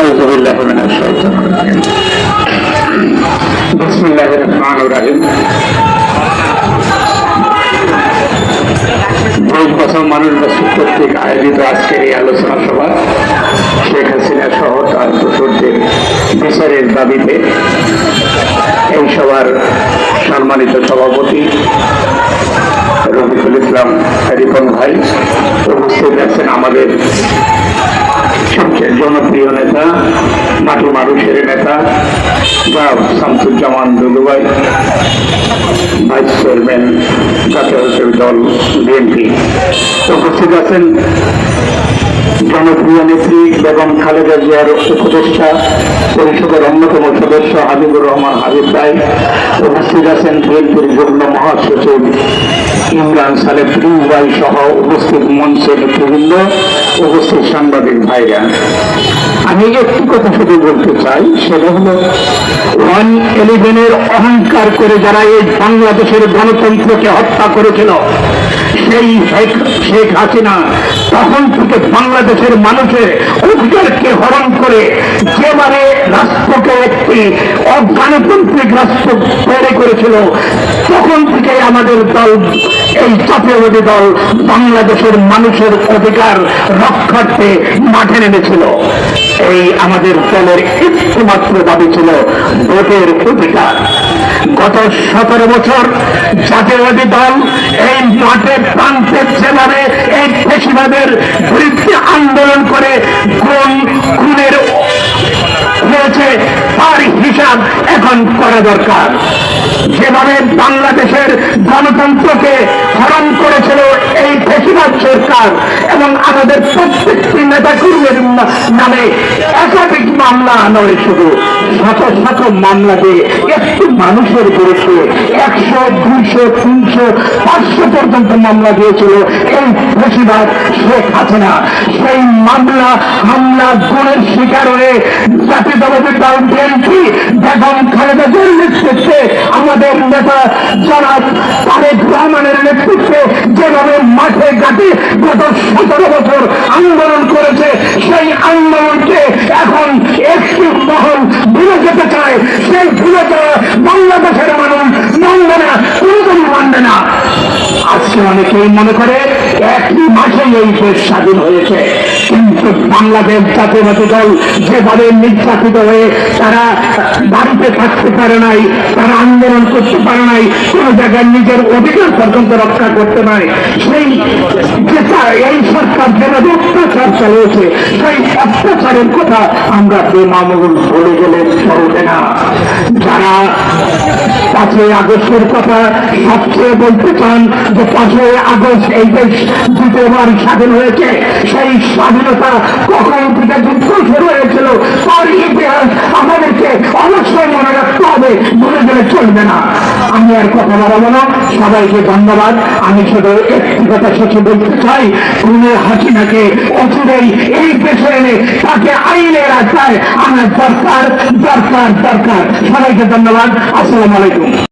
أعوذ بالله من الشيطان الرجيم بسم الله الرحمن الرحيم ভোজ বছর মানুষ বছর কর্তৃক আয়োজিত আজকের এই আলোচনা সভা শেখ হাসিনা সহ তার দোসরদের বিচারের দাবিতে এই সভার সম্মানিত সভাপতি রফিকুল ইসলাম রিপন ভাই উপস্থিত আছেন আমাদের সবচেয়ে জনপ্রিয় নেতা, মাটি মানুষের নেতা, বা শামসুজ্জামান দুলুভাই ভাইস চেয়ারম্যান জাতীয় দল, বিএনপি। উপস্থিত আছেন জনপ্রিয় নেত্রী বেগম খালেদা জিয়ার উপদেষ্টা, পরিষদের অন্যতম সদস্য হাবিবুর রহমান হাবিব ভাই। উপস্থিত আছেন বিএনপির যুগ্ম মহাসচিব ইমরান সালেম ভাই সহ উপস্থিত মঞ্চের নেতৃবৃন্দ। উপস্থিত সাংবাদিক ভাইরা, আমি একটি কথা শুধু বলতে চাই, সেটা হলো ওয়ান ইলেভেনের অহংকার করে যারা এই বাংলাদেশের গণতন্ত্রকে হত্যা করেছিল, সেই শেখ- হাসিনা, তখন থেকে বাংলাদেশের মানুষের অধিকারকে হরণ করে যেবারে রাষ্ট্রকে একটি অগণতান্ত্রিক রাষ্ট্র তৈরি করেছিল তখন থেকে আমাদের দল, এই জাতীয়বাদী দল বাংলাদেশের মানুষের অধিকার রক্ষার্থে মাঠে নেমেছিল। এই আমাদের দলের একটিমাত্র দাবি ছিল ভোটের অধিকার। গত সতেরো বছর জাতীয়বাদী দল এই মাঠে প্রান্তে যেভাবে এই পেশিবাদের বিরুদ্ধে আন্দোলন করে কোন খুনের হয়েছে, তার হিসাব এখন করা দরকার। যেভাবে বাংলাদেশের গণতন্ত্রকে হরণ করেছিল এই ফেসিবাদ সরকার এবং আমাদের প্রত্যেকটি নেতা কর্মীর নামে একাধিক মামলা নয় শুধু। শত শত মামলা দিয়ে একটি মানুষের বিরুদ্ধে একশো, দুইশো, তিনশো, পাঁচশো পর্যন্ত মামলা দিয়েছিল এই ফেসিবাদ শেখ হাসিনা। সেই মামলা, হামলা, গুণের শিকার হয়ে জাতীয়তাবাদী দল বিএনপি বেগম খালেদা জিয়ার নেতৃত্বে, আমাদের নেতা জনাব তারেক রহমানের নেতৃত্বে যেভাবে মাঠে ঘাটে গত সতেরো বছর আন্দোলন করেছে, সেই আন্দোলনকে এখন একটি মহল ভুলে যেতে চায়। সেই ভুলে যাওয়া বাংলাদেশের মানুষ মানবে না কোনোদিন মানবে না। আজকে অনেকেই মনে করে একই মাঠে এই দেশ স্বাধীন হয়েছে। বাংলাদেশ জাতীয়বাদী দল যেভাবে নির্যাতিত হয়ে তারা বাড়িতে থাকতে পারে নাই, তারা আন্দোলন করতে পারে নাই, কোন জায়গায় নিজের অধিকার পর্যন্ত রক্ষা করতে পারে সেই এই সরকার যেভাবে অত্যাচার চালিয়েছে, সেই অত্যাচারের কথা আমরা বেমামুল ভুলে গেলে চলবে না। যারা পাঁচই আগস্টের কথা সবচেয়ে বলতে চান যে পাঁচই আগস্ট এই দেশ দ্বিতীয়বার স্বাধীন হয়েছে, সেই স্বাধীনতা কখন থেকে যুদ্ধ শুরু হয়েছিল, তার ইতিহাস আমাদেরকে অবশ্যই মনে রাখতে হবে ভুলে গেলে চলবে না। আমি আর কথা বাড়াবো না। সবাইকে ধন্যবাদ। আমি শুধু একটি কথা শেষে বলতে চাই খুনের হাসিনাকে অচিরেই এই দেশে এনে তাকে আইনের আশ্রয় আমার দরকার দরকার দরকার। সবাইকে ধন্যবাদ। আসসালামু আলাইকুম।